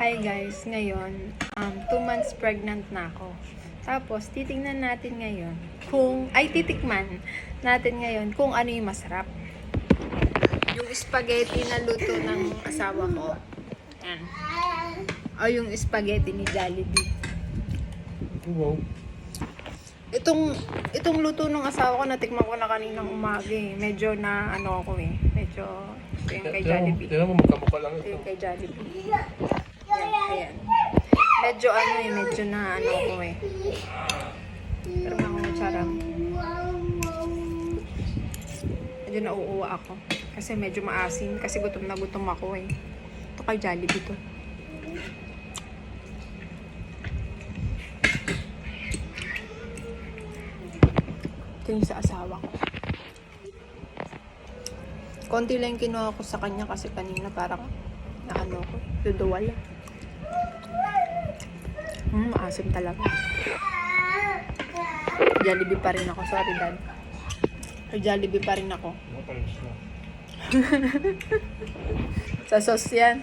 Hi guys, ngayon, um, two months pregnant na ako. Tapos, titingnan natin ngayon kung, ay titikman natin ngayon kung ano yung masarap. Yung spaghetti na luto ng asawa ko. Yan. O yung spaghetti ni Jollibee. Wow. Itong, itong luto ng asawa ko, natikman ko na kaninang umaga eh. Medyo na ano ako eh. Medyo, ito yung kay Jollibee. Tignan mo, magkamukha lang Ito ito. yung kay Jollibee. Medyo ano eh, medyo na ano ko eh. Pero mga kutsarang. Medyo nauuwa ako. Kasi medyo maasim. Kasi gutom na gutom ako eh. Ito kay Jollibee to. Ito yung sa asawa ko. Konti lang kinuha ko sa kanya kasi kanina parang naano ko, duduwal. Hmm, maasim talaga. Jollibee pa rin ako. Sorry, Dad. Jollibee pa rin ako. Na. Sa sauce yan.